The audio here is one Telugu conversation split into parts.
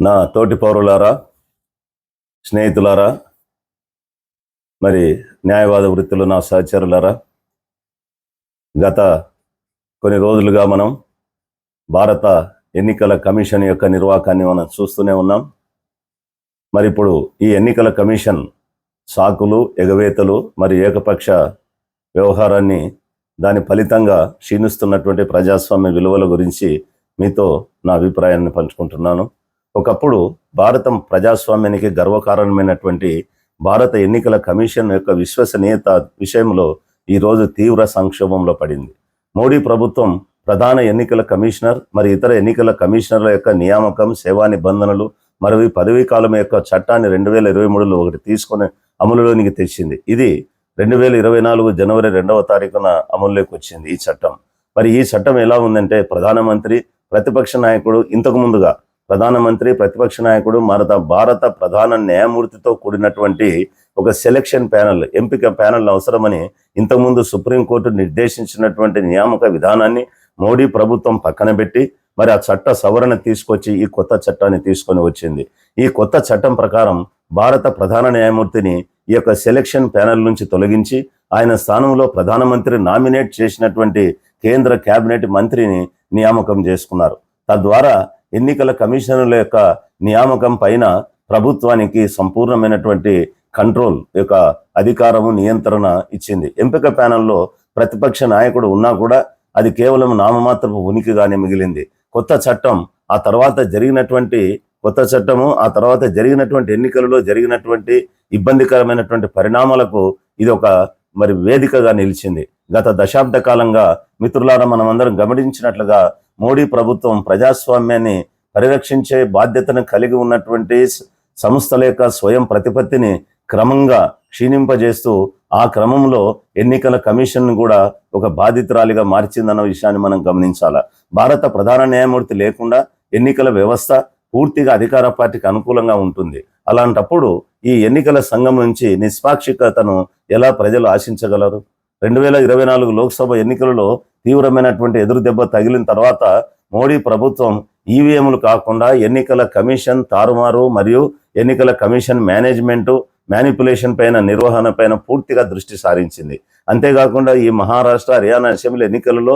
నా తోటి పౌరులారా స్నేహితులారా మరి న్యాయవాద వృత్తిలో నా సహచరులారా గత కొన్ని రోజులుగా మనం భారత ఎన్నికల కమిషన్ యొక్క నిర్వాహకాన్ని మనం చూస్తూనే ఉన్నాం. మరి ఇప్పుడు ఈ ఎన్నికల కమిషన్ సాకులు ఎగవేతలు మరి ఏకపక్ష వ్యవహారాన్ని దాని ఫలితంగా క్షీణిస్తున్నటువంటి ప్రజాస్వామ్య విలువల గురించి మీతో నా అభిప్రాయాన్ని పంచుకుంటున్నాను. ఒకప్పుడు భారతం ప్రజాస్వామ్యానికి గర్వకారణమైనటువంటి భారత ఎన్నికల కమిషన్ యొక్క విశ్వసనీయత విషయంలో ఈరోజు తీవ్ర సంక్షోభంలో పడింది. మోడీ ప్రభుత్వం ప్రధాన ఎన్నికల కమిషనర్ మరి ఇతర ఎన్నికల కమిషనర్ల యొక్క నియామకం సేవా నిబంధనలు మరియు పదవీ కాలం యొక్క చట్టాన్ని రెండు వేల ఇరవై మూడులో ఒకటి తీసుకొని అమలులోనికి తెచ్చింది. ఇది రెండు వేల ఇరవై నాలుగు జనవరి రెండవ తారీఖున అమలులోకి వచ్చింది ఈ చట్టం. మరి ఈ చట్టం ఎలా ఉందంటే ప్రధానమంత్రి ప్రతిపక్ష నాయకుడు ఇంతకు ముందుగా ప్రధానమంత్రి ప్రతిపక్ష నాయకుడు భారత భారత ప్రధాన న్యాయమూర్తితో కూడినటువంటి ఒక సెలక్షన్ ప్యానెల్ ఎంపిక ప్యానెల్ అవసరమని ఇంతకుముందు సుప్రీంకోర్టు నిర్దేశించినటువంటి నియామక విధానాన్ని మోడీ ప్రభుత్వం పక్కన పెట్టి మరి ఆ చట్ట సవరణ తీసుకొచ్చి ఈ కొత్త చట్టాన్ని తీసుకొని వచ్చింది. ఈ కొత్త చట్టం ప్రకారం భారత ప్రధాన న్యాయమూర్తిని ఈ యొక్క సెలక్షన్ ప్యానెల్ నుంచి తొలగించి ఆయన స్థానంలో ప్రధానమంత్రి నామినేట్ చేసినటువంటి కేంద్ర కేబినెట్ మంత్రిని నియామకం చేసుకున్నారు. తద్వారా ఎన్నికల కమిషనర్ల యొక్క నియామకం పైన ప్రభుత్వానికి సంపూర్ణమైనటువంటి కంట్రోల్ యొక్క అధికారము నియంత్రణ ఇచ్చింది. ఎంపిక ప్యానెల్లో ప్రతిపక్ష నాయకుడు ఉన్నా కూడా అది కేవలం నామమాత్రపు ఉనికిగానే మిగిలింది. కొత్త చట్టం ఆ తర్వాత జరిగినటువంటి కొత్త చట్టము ఆ తర్వాత జరిగినటువంటి ఎన్నికలలో జరిగినటువంటి ఇబ్బందికరమైనటువంటి పరిణామాలకు ఇది ఒక మరి వేదికగా నిలిచింది. గత దశాబ్ద కాలంగా మిత్రులారా మనం అందరం గమనించినట్లుగా మోడీ ప్రభుత్వం ప్రజాస్వామ్యాన్ని పరిరక్షించే బాధ్యతను కలిగి ఉన్నటువంటి సంస్థల యొక్క స్వయం ప్రతిపత్తిని క్రమంగా క్షీణింపజేస్తూ ఆ క్రమంలో ఎన్నికల కమిషన్ కూడా ఒక బాధితురాలిగా మార్చిందన్న విషయాన్ని మనం గమనించాల. భారత ప్రధాన న్యాయమూర్తి లేకుండా ఎన్నికల వ్యవస్థ పూర్తిగా అధికార పార్టీకి అనుకూలంగా ఉంటుంది. అలాంటప్పుడు ఈ ఎన్నికల సంఘం నుంచి నిష్పాక్షికతను ఎలా ప్రజలు ఆశించగలరు? రెండు వేల ఇరవై నాలుగు లోక్సభ ఎన్నికలలో తీవ్రమైనటువంటి ఎదురు దెబ్బ తగిలిన తర్వాత మోడీ ప్రభుత్వం ఈవీఎంలు కాకుండా ఎన్నికల కమిషన్ తారుమారు మరియు ఎన్నికల కమిషన్ మేనేజ్మెంటు మ్యానిపులేషన్ పైన నిర్వహణ పైన పూర్తిగా దృష్టి సారించింది. అంతేకాకుండా ఈ మహారాష్ట్ర హర్యానా అసెంబ్లీ ఎన్నికలలో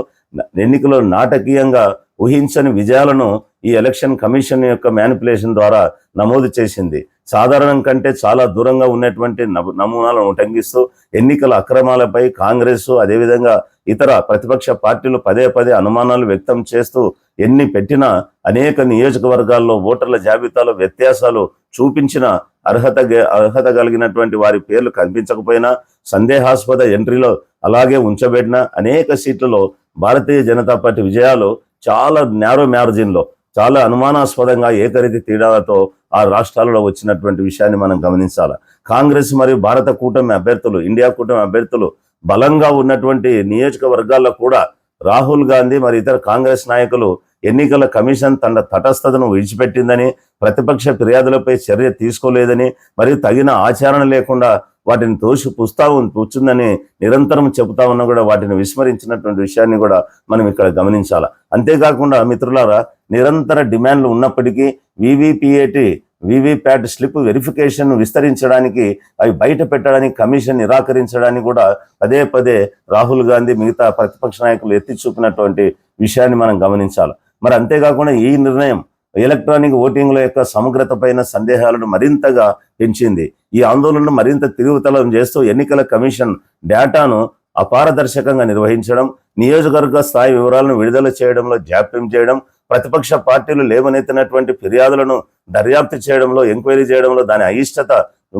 ఎన్నికలో నాటకీయంగా ఊహించని విజయాలను ఈ ఎలక్షన్ కమిషన్ యొక్క మ్యానిపులేషన్ ద్వారా నమోదు చేసింది. సాధారణం కంటే చాలా దూరంగా ఉన్నటువంటి నమూనాలను ఉటంకిస్తూ ఎన్నికల అక్రమాలపై కాంగ్రెస్ అదేవిధంగా ఇతర ప్రతిపక్ష పార్టీలు పదే పదే అనుమానాలు వ్యక్తం చేస్తూ ఎన్ని పెట్టినా అనేక నియోజకవర్గాల్లో ఓటర్ల జాబితాలో వ్యత్యాసాలు చూపించిన అర్హత అర్హత కలిగినటువంటి వారి పేర్లు కనిపించకపోయినా సందేహాస్పద ఎంట్రీలో అలాగే ఉంచబడిన అనేక సీట్లలో భారతీయ జనతా పార్టీ విజయాలు చాలా నేరో మ్యారజిన్లో చాలా అనుమానాస్పదంగా ఏకరీతి తేడాలతో ఆ రాష్ట్రాలలో వచ్చినటువంటి విషయాన్ని మనం గమనించాలి. కాంగ్రెస్ మరియు భారత కూటమి అభ్యర్థులు ఇండియా కూటమి అభ్యర్థులు బలంగా ఉన్నటువంటి నియోజకవర్గాల్లో కూడా రాహుల్ గాంధీ మరి ఇతర కాంగ్రెస్ నాయకులు ఎన్నికల కమిషన్ తన తటస్థతను విడిచిపెట్టిందని ప్రతిపక్ష ఫిర్యాదులపై చర్య తీసుకోలేదని మరియు తగిన ఆచరణ లేకుండా వాటిని తోసి పుస్తా పుచ్చుందని నిరంతరం చెబుతా ఉన్నా కూడా వాటిని విస్మరించినటువంటి విషయాన్ని కూడా మనం ఇక్కడ గమనించాలి. అంతేకాకుండా మిత్రులారా నిరంతర డిమాండ్లు ఉన్నప్పటికీ వివిపిఏటి వివిప్యాట్ స్లిప్ వెరిఫికేషన్ విస్తరించడానికి అవి బయట పెట్టడానికి కమిషన్ నిరాకరించడానికి కూడా పదే పదే రాహుల్ గాంధీ మిగతా ప్రతిపక్ష నాయకులు ఎత్తి చూపినటువంటి విషయాన్ని మనం గమనించాలి. మరి అంతేకాకుండా ఈ నిర్ణయం ఎలక్ట్రానిక్ ఓటింగ్ల యొక్క సమగ్రత పైన సందేహాలను మరింతగా పెంచింది. ఈ ఆందోళనను మరింత తిరుగుతలం చేస్తూ ఎన్నికల కమిషన్ డేటాను అపారదర్శకంగా నిర్వహించడం నియోజకవర్గ స్థాయి వివరాలను విడుదల చేయడంలో జాప్యం చేయడం ప్రతిపక్ష పార్టీలు లేవనెత్తినటువంటి ఫిర్యాదులను దర్యాప్తు చేయడంలో ఎంక్వైరీ చేయడంలో దాని అయిష్టత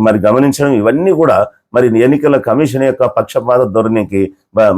మరి గమనించడం ఇవన్నీ కూడా మరి ఎన్నికల కమిషన్ యొక్క పక్షపాత ధోరణికి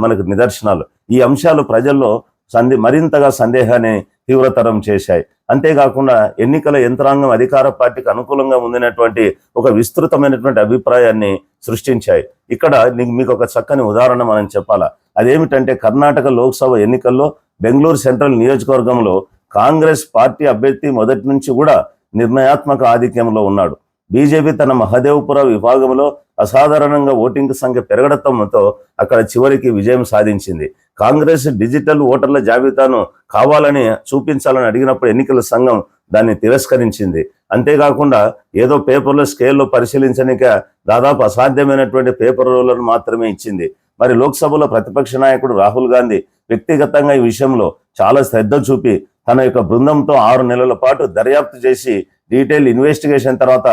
మనకు నిదర్శనాలు. ఈ అంశాలు ప్రజల్లో సందే మరింతగా సందేహాన్ని తీవ్రతరం చేశాయి. అంతేకాకుండా ఎన్నికల యంత్రాంగం అధికార పార్టీకి అనుకూలంగా ఉందినటువంటి ఒక విస్తృతమైనటువంటి అభిప్రాయాన్ని సృష్టించాయి. ఇక్కడ మీకు ఒక చక్కని ఉదాహరణ మనం చెప్పాలా? అదేమిటంటే కర్ణాటక లోక్సభ ఎన్నికల్లో బెంగళూరు సెంట్రల్ నియోజకవర్గంలో కాంగ్రెస్ పార్టీ అభ్యర్థి మొదటి నుంచి కూడా నిర్ణయాత్మక ఆధిక్యంలో ఉన్నాడు. బీజేపీ తన మహదేవ్పుర విభాగంలో అసాధారణంగా ఓటింగ్ సంఖ్య పెరగడంతో అక్కడ చివరికి విజయం సాధించింది. కాంగ్రెస్ డిజిటల్ ఓటర్ల జాబితాను కావాలని చూపించాలని అడిగినప్పుడు ఎన్నికల సంఘం దాన్ని తిరస్కరించింది. అంతేకాకుండా ఏదో పేపర్లో స్కేల్లో పరిశీలించనిక దాదాపు అసాధ్యమైనటువంటి పేపర్లను మాత్రమే ఇచ్చింది. మరి లోక్సభలో ప్రతిపక్ష నాయకుడు రాహుల్ గాంధీ వ్యక్తిగతంగా ఈ విషయంలో చాలా శ్రద్ధ చూపి తన యొక్క బృందంతో ఆరు నెలల పాటు దర్యాప్తు చేసి డీటెయిల్ ఇన్వెస్టిగేషన్ తర్వాత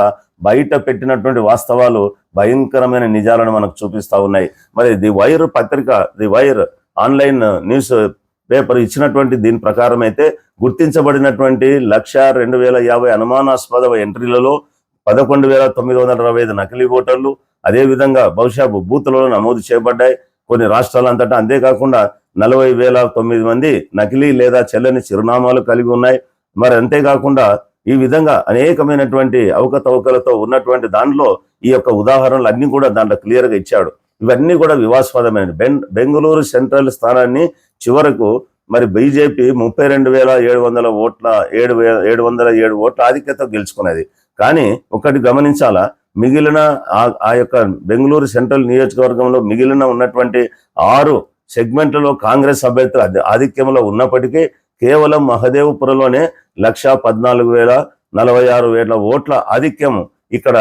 బయట పెట్టినటువంటి వాస్తవాలు భయంకరమైన నిజాలను మనకు చూపిస్తా ఉన్నాయి. మరి ది వైర్ పత్రిక the Wire online news paper ఇచ్చినటువంటి దీని ప్రకారం అయితే గుర్తించబడినటువంటి లక్ష రెండు వేల యాభై అనుమానాస్పద ఎంట్రీలలో పదకొండు వేల తొమ్మిది వందల అరవై ఐదు నకిలీ ఓటర్లు అదేవిధంగా బహుశా బూతులలో నమోదు చేయబడ్డాయి. కొన్ని రాష్ట్రాలంతటా అంతేకాకుండా నలభై వేల తొమ్మిది మంది నకిలీ లేదా చెల్లని చిరునామాలు కలిగి ఉన్నాయి. మరి అంతేకాకుండా ఈ విధంగా అనేకమైనటువంటి అవకతవకలతో ఉన్నటువంటి దాంట్లో ఈ యొక్క ఉదాహరణలు అన్ని కూడా దాంట్లో క్లియర్గా ఇచ్చాడు. ఇవన్నీ కూడా వివాదాస్పదమైన బెం బెంగళూరు సెంట్రల్ స్థానాన్ని చివరకు మరి బీజేపీ ముప్పై రెండు వేల ఏడు వందల ఓట్ల ఏడు వేల ఏడు వందల ఏడు ఓట్ల ఆధిక్యత గెలుచుకున్నది. కానీ ఒకటి గమనించాలా? మిగిలిన ఆ- యొక్క బెంగళూరు సెంట్రల్ నియోజకవర్గంలో మిగిలిన ఉన్నటువంటి ఆరు సెగ్మెంట్లలో కాంగ్రెస్ అభ్యర్థులు ఆధిక్యంలో ఉన్నప్పటికీ కేవలం మహదేవ్పురంలోనే లక్ష పద్నాలుగు వేల నలభై ఆరు వేల ఓట్ల ఆధిక్యం ఇక్కడ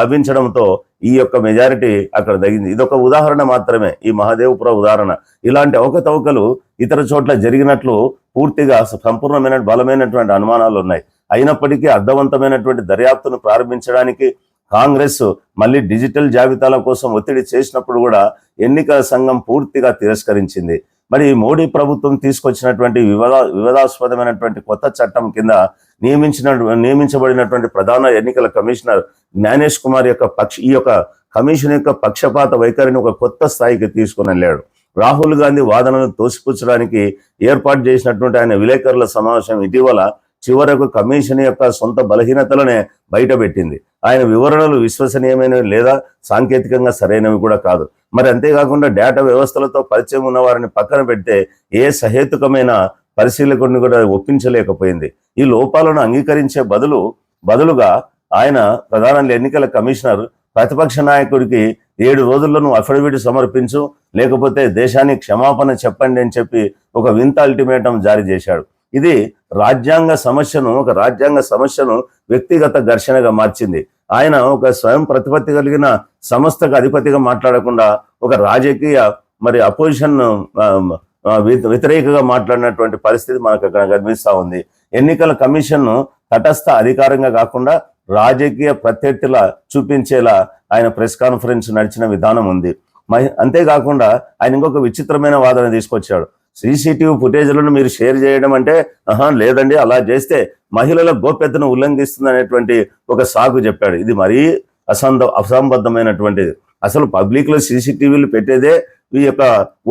లభించడంతో ఈ యొక్క మెజారిటీ అక్కడ తగ్గింది ఇదొక ఉదాహరణ మాత్రమే ఈ మహాదేవపుర ఉదాహరణ. ఇలాంటి అవకతవకలు ఇతర చోట్ల జరిగినట్లు పూర్తిగా సంపూర్ణమైన బలమైనటువంటి అనుమానాలు ఉన్నాయి. అయినప్పటికీ అర్థవంతమైనటువంటి దర్యాప్తును ప్రారంభించడానికి కాంగ్రెస్ మళ్ళీ డిజిటల్ జాబితాల కోసం ఒత్తిడి చేసినప్పుడు కూడా ఎన్నికల సంఘం పూర్తిగా తిరస్కరించింది. మరి మోడీ ప్రభుత్వం తీసుకొచ్చినటువంటి వివాద వివాదాస్పదమైనటువంటి కొత్త చట్టం కింద నియమించిన నియమించబడినటువంటి ప్రధాన ఎన్నికల కమిషనర్ జ్ఞానేష్ కుమార్ యొక్క పక్ష ఈ యొక్క కమిషన్ యొక్క పక్షపాత వైఖరిని ఒక కొత్త స్థాయికి తీసుకుని వెళ్ళాడు. రాహుల్ గాంధీ వాదనను తోసిపుచ్చడానికి ఏర్పాటు చేసినటువంటి ఆయన విలేకరుల సమావేశం ఇటీవల చివరకు కమిషన్ యొక్క సొంత బలహీనతలనే బయటపెట్టింది ఆయన వివరణలు విశ్వసనీయమైనవి లేదా సాంకేతికంగా సరైనవి కూడా కాదు. మరి అంతేకాకుండా డేటా వ్యవస్థలతో పరిచయం ఉన్న వారిని పక్కన పెడితే ఏ సహేతుకమైన పరిశీలకుడిని కూడా ఒప్పించలేకపోయింది. ఈ లోపాలను అంగీకరించే బదులు బదులుగా ఆయన ప్రధాన ఎన్నికల కమిషనర్ ప్రతిపక్ష నాయకుడికి ఏడు రోజుల్లో నువ్వు అఫిడవిట్ సమర్పించు లేకపోతే దేశానికి క్షమాపణ చెప్పండి అని చెప్పి ఒక వింత అల్టిమేటం జారీ చేశాడు. ఇది రాజ్యాంగ సమస్యను ఒక రాజ్యాంగ సమస్యను వ్యక్తిగత ఘర్షణగా మార్చింది. ఆయన ఒక స్వయం ప్రతిపత్తి కలిగిన సంస్థకు అధిపతిగా మాట్లాడకుండా ఒక రాజకీయ మరి అపోజిషన్ వ్యతిరేకగా మాట్లాడినటువంటి పరిస్థితి మనకు అక్కడ కనిపిస్తూ ఉంది. ఎన్నికల కమిషన్ తటస్థ అధికారంగా కాకుండా రాజకీయ ప్రత్యర్థుల చూపించేలా ఆయన ప్రెస్ కాన్ఫరెన్స్ నడిచిన విధానం ఉంది. మహి- అంతేకాకుండా ఆయన ఇంకొక విచిత్రమైన వాదన తీసుకొచ్చాడు. సీసీటీవీ ఫుటేజ్లను మీరు షేర్ చేయడం అంటే ఆహా లేదండి అలా చేస్తే మహిళల గోప్యతను ఉల్లంఘిస్తుంది అనేటువంటి ఒక సాగు చెప్పాడు. ఇది మరీ అసంద అసంబద్ధమైనటువంటిది అసలు పబ్లిక్లో సీసీటీవీలు పెట్టేదే ఈ యొక్క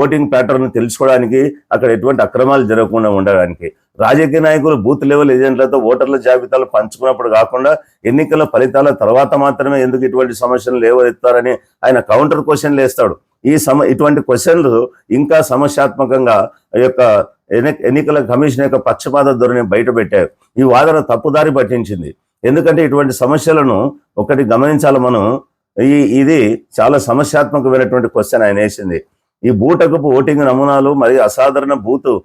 ఓటింగ్ ప్యాటర్న్ తెలుసుకోవడానికి అక్కడ ఎటువంటి అక్రమాలు జరగకుండా ఉండడానికి. రాజకీయ నాయకులు బూత్ లెవెల్ ఏజెంట్లతో ఓటర్ల జాబితాలు పంచుకున్నప్పుడు కాకుండా ఎన్నికల ఫలితాల తర్వాత మాత్రమే ఎందుకు ఇటువంటి సమస్యలు లేవనెత్తారని ఆయన కౌంటర్ క్వశ్చన్లు వేస్తాడు. ఈ సమ ఇటువంటి క్వశ్చన్లు ఇంకా సమస్యాత్మకంగా ఈ యొక్క ఎన్ని- ఎన్నికల కమిషన్ యొక్క పక్షపాత ధోరణి బయట పెట్టారు. ఈ వాదన తప్పుదారి పట్టించింది. ఎందుకంటే ఇటువంటి సమస్యలను ఒకటి గమనించాలి మనం. ఈ ఇది చాలా సమస్యాత్మకమైనటువంటి క్వశ్చన్ ఆయన వేసింది. ఈ బూటకపు ఓటింగ్ నమూనాలు మరియు అసాధారణ బూతు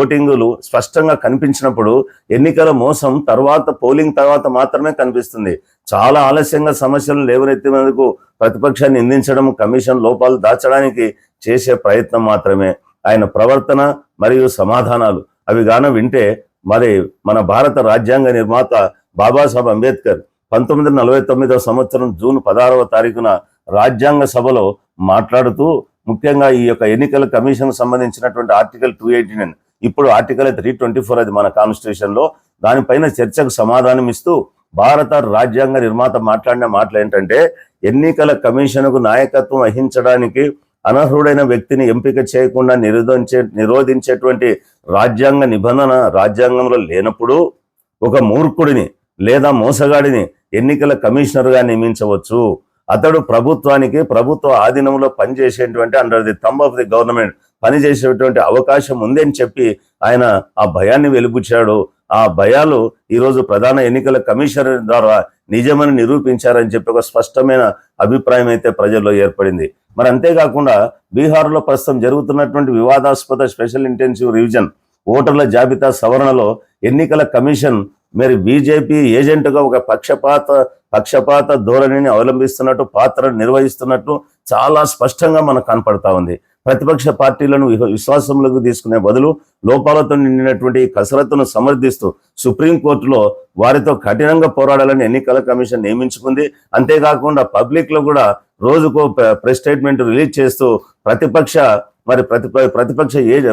ఓటింగులు స్పష్టంగా కనిపించినప్పుడు ఎన్నికల మోసం తర్వాత పోలింగ్ తర్వాత మాత్రమే కనిపిస్తుంది. చాలా ఆలస్యంగా సమస్యలు లేవనెత్తినందుకు ప్రతిపక్షాన్ని నిందించడం కమిషన్ లోపాలు దాచడానికి చేసే ప్రయత్నం మాత్రమే. ఆయన ప్రవర్తన మరియు సమాధానాలు అవి గాన వింటే మరి మన భారత రాజ్యాంగ నిర్మాత బాబాసాహెబ్ అంబేద్కర్ పంతొమ్మిది వందల నలభై తొమ్మిదవ సంవత్సరం జూన్ పదహారవ తారీఖున రాజ్యాంగ సభలో మాట్లాడుతూ ముఖ్యంగా ఈ యొక్క ఎన్నికల కమిషన్ సంబంధించినటువంటి ఆర్టికల్ టూ ఎయిటీ నైన్ ఇప్పుడు ఆర్టికల్ త్రీ ట్వంటీ ఫోర్ అది మన కాన్స్టిట్యూషన్లో దానిపైన చర్చకు సమాధానం ఇస్తూ భారత రాజ్యాంగ నిర్మాత మాట్లాడిన మాటలు ఏంటంటే ఎన్నికల కమిషన్కు నాయకత్వం వహించడానికి అనర్హుడైన వ్యక్తిని ఎంపిక చేయకుండా నిరోధించే నిరోధించేటువంటి రాజ్యాంగ నిబంధన రాజ్యాంగంలో లేనప్పుడు ఒక మూర్ఖుడిని లేదా మోసగాడిని ఎన్నికల కమిషనర్గా నియమించవచ్చు. అతడు ప్రభుత్వానికి ప్రభుత్వ ఆధీనంలో పనిచేసేటువంటి under the thumb of the government పనిచేసేటువంటి అవకాశం ఉంది అని చెప్పి ఆయన ఆ భయాన్ని వెలిబుచ్చాడు. ఆ భయాలు ఈరోజు ప్రధాన ఎన్నికల కమిషనర్ ద్వారా నిజమని నిరూపించారని చెప్పి ఒక స్పష్టమైన అభిప్రాయం అయితే ప్రజల్లో ఏర్పడింది. మరి అంతేకాకుండా బీహార్లో ప్రస్తుతం జరుగుతున్నటువంటి వివాదాస్పద స్పెషల్ ఇంటెన్సివ్ రివిజన్ ఓటర్ల జాబితా సవరణలో ఎన్నికల కమిషన్ మరి బీజేపీ ఏజెంట్గా ఒక పక్షపాత పక్షపాత ధోరణిని అవలంబిస్తున్నట్టు పాత్రను నిర్వహిస్తున్నట్టు చాలా స్పష్టంగా మనకు కనపడతా ఉంది. ప్రతిపక్ష పార్టీలను విశ్వాసంలోకి తీసుకునే బదులు లోపాలతో నిండినటువంటి కసరత్తును సమర్థిస్తూ సుప్రీంకోర్టులో వారితో కఠినంగా పోరాడాలని ఎన్నికల కమిషన్ నియమించుకుంది. అంతేకాకుండా పబ్లిక్లో కూడా రోజుకో ప్రెస్ స్టేట్మెంట్ రిలీజ్ చేస్తూ ప్రతిపక్ష మరి ప్రతి ప్రతిపక్ష ఏజ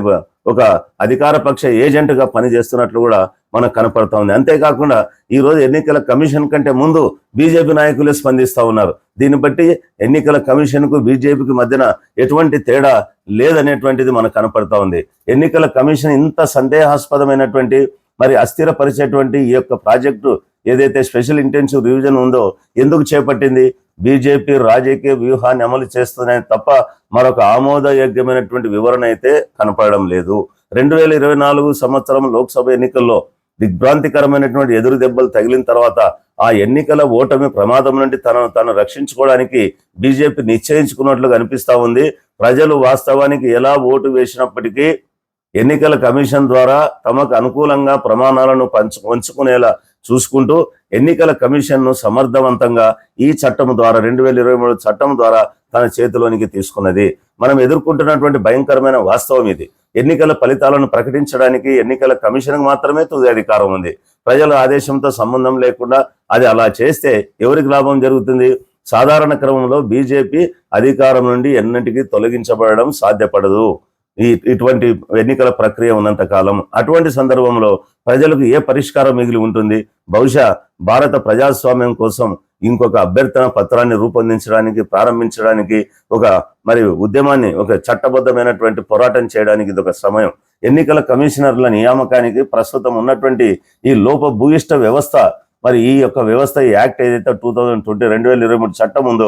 ఒక అధికార పక్ష ఏజెంట్గా పనిచేస్తున్నట్లు కూడా మనకు కనపడతా ఉంది. అంతేకాకుండా ఈ రోజు ఎన్నికల కమిషన్ కంటే ముందు బీజేపీ నాయకులే స్పందిస్తూ ఉన్నారు. దీన్ని బట్టి ఎన్నికల కమిషన్కు బీజేపీకి మధ్యన ఎటువంటి తేడా లేదనేటువంటిది మనకు కనపడతా ఉంది. ఎన్నికల కమిషన్ ఇంత సందేహాస్పదమైనటువంటి మరి అస్థిరపరిచేటువంటి ఈ యొక్క ప్రాజెక్టు ఏదైతే స్పెషల్ ఇంటెన్సివ్ రివిజన్ ఉందో ఎందుకు చేపట్టింది? బీజేపీ రాజకీయ వ్యూహాన్ని అమలు చేస్తుందని తప్ప మరొక ఆమోదయోగ్యమైనటువంటి వివరణ అయితే కనపడడం లేదు. రెండు వేల ఇరవై నాలుగు సంవత్సరం లోక్సభ ఎన్నికల్లో దిగ్భ్రాంతికరమైనటువంటి ఎదురు దెబ్బలు తగిలిన తర్వాత ఆ ఎన్నికల ఓటమి ప్రమాదం నుండి తనను తాను రక్షించుకోవడానికి బీజేపీ నిశ్చయించుకున్నట్లు కనిపిస్తా ఉంది. ప్రజలు వాస్తవానికి ఎలా ఓటు వేసినప్పటికీ ఎన్నికల కమిషన్ ద్వారా తమకు అనుకూలంగా ప్రమాణాలను పంచు పంచుకునేలా చూసుకుంటూ ఎన్నికల కమిషన్ను సమర్థవంతంగా ఈ చట్టం ద్వారా రెండు వేల ఇరవై మూడు చట్టం ద్వారా తన చేతిలోనికి తీసుకున్నది. మనం ఎదుర్కొంటున్నటువంటి భయంకరమైన వాస్తవం ఇది. ఎన్నికల ఫలితాలను ప్రకటించడానికి ఎన్నికల కమిషన్కి మాత్రమే తుది అధికారం ఉంది. ప్రజల ఆదేశంతో సంబంధం లేకుండా అది అలా చేస్తే ఎవరికి లాభం జరుగుతుంది? సాధారణ క్రమంలో బీజేపీ అధికారం నుండి ఎన్నింటికి తొలగించబడడం సాధ్యపడదు. ఈ ఇటువంటి ఎన్నికల ప్రక్రియ ఉన్నంత కాలం అటువంటి సందర్భంలో ప్రజలకు ఏ పరిష్కారం మిగిలి ఉంటుంది? బహుశా భారత ప్రజాస్వామ్యం కోసం ఇంకొక అభ్యర్థన పత్రాన్ని రూపొందించడానికి ప్రారంభించడానికి ఒక మరి ఉద్యమాన్ని ఒక చట్టబద్ధమైనటువంటి పోరాటం చేయడానికి ఇది ఒక సమయం. ఎన్నికల కమిషనర్ల నియామకానికి ప్రస్తుతం ఉన్నటువంటి ఈ లోప భూయిష్ట వ్యవస్థ మరి ఈ యొక్క వ్యవస్థ ఈ యాక్ట్ ఏదైతే టూ థౌజండ్ ట్వంటీ రెండు వేల ఇరవై మూడు చట్టం ఉందో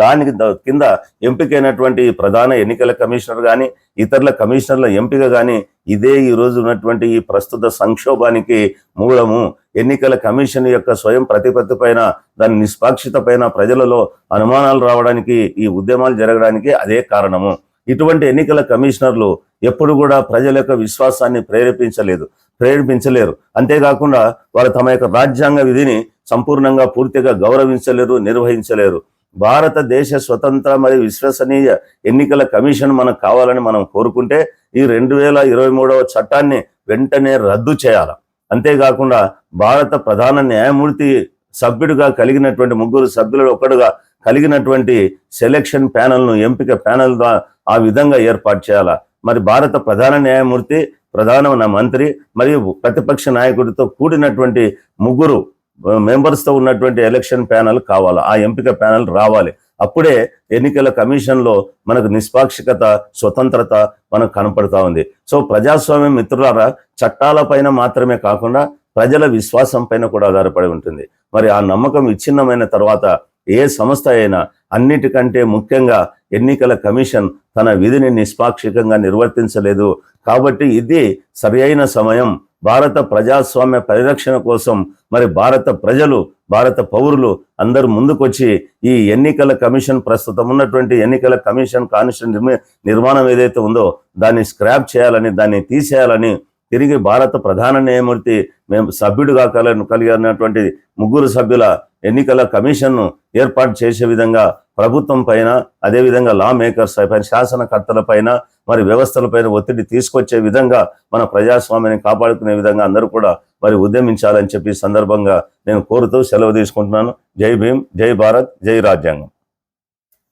దానికి కింద ఎంపికైనటువంటి ప్రధాన ఎన్నికల కమిషనర్ కానీ ఇతరుల కమిషనర్ల ఎంపిక కానీ ఇదే ఈ రోజు ఉన్నటువంటి ఈ ప్రస్తుత సంక్షోభానికి మూలము. ఎన్నికల కమిషన్ యొక్క స్వయం ప్రతిపత్తి పైన దాని నిష్పాక్షిత పైన ప్రజలలో అనుమానాలు రావడానికి ఈ ఉద్యమాలు జరగడానికి అదే కారణము. ఇటువంటి ఎన్నికల కమిషనర్లు ఎప్పుడు కూడా ప్రజల యొక్క విశ్వాసాన్ని ప్రేరేపించలేదు ప్రేరేపించలేరు. అంతేకాకుండా వారు తమ యొక్క రాజ్యాంగ విధిని సంపూర్ణంగా పూర్తిగా గౌరవించలేరు నిర్వహించలేరు. భారతదేశ స్వతంత్ర మరియు విశ్వసనీయ ఎన్నికల కమిషన్ మనకు కావాలని మనం కోరుకుంటే ఈ రెండు వేల ఇరవై మూడవ చట్టాన్ని వెంటనే రద్దు చేయాలి? అంతేకాకుండా భారత ప్రధాన న్యాయమూర్తి సభ్యుడిగా కలిగినటువంటి ముగ్గురు సభ్యులు ఒకడుగా కలిగినటువంటి సెలెక్షన్ ప్యానల్ను ఎంపిక ప్యానల్ ద్వారా ఆ విధంగా ఏర్పాటు చేయాలా? మరి భారత ప్రధాన న్యాయమూర్తి ప్రధాన మంత్రి మరియు ప్రతిపక్ష నాయకుడితో కూడినటువంటి ముగ్గురు మెంబర్స్తో ఉన్నటువంటి ఎలక్షన్ ప్యానల్ కావాలి. ఆ ఎంపిక ప్యానల్ రావాలి. అప్పుడే ఎన్నికల కమిషన్లో మనకు నిష్పాక్షికత స్వతంత్రత మనకు కనపడతా ఉంది. సో ప్రజాస్వామ్యం మిత్రులారా చట్టాల పైన మాత్రమే కాకుండా ప్రజల విశ్వాసం పైన కూడా ఆధారపడి ఉంటుంది. మరి ఆ నమ్మకం విచ్ఛిన్నమైన తర్వాత ఏ సంస్థ అయినా అన్నిటికంటే ముఖ్యంగా ఎన్నికల కమిషన్ తన విధిని నిష్పాక్షికంగా నిర్వర్తించలేదు. కాబట్టి ఇది సరియైన సమయం. భారత ప్రజాస్వామ్య పరిరక్షణ కోసం మరి భారత ప్రజలు భారత పౌరులు అందరూ ముందుకొచ్చి ఈ ఎన్నికల కమిషన్ ప్రస్తుతం ఉన్నటువంటి ఎన్నికల కమిషన్ కాన్స్టిట్యూషన్ నిర్మాణం ఏదైతే ఉందో దాన్ని స్క్రాప్ చేయాలని దాన్ని తీసేయాలని తిరిగి భారత ప్రధాన న్యాయమూర్తి మేము సభ్యుడిగా కల కలిగినటువంటి ముగ్గురు సభ్యుల ఎన్నికల కమిషన్ను ఏర్పాటు చేసే విధంగా ప్రభుత్వం పైన అదేవిధంగా లా మేకర్స్ పైన శాసనకర్తల పైన మరి వ్యవస్థల పైన ఒత్తిడి తీసుకొచ్చే విధంగా మన ప్రజాస్వామ్యాన్ని కాపాడుకునే విధంగా అందరూ కూడా మరి ఉద్యమించాలని చెప్పి సందర్భంగా నేను కోరుతూ సెలవు తీసుకుంటున్నాను. జై భీమ్ జై భారత్ జై రాజ్యాంగం.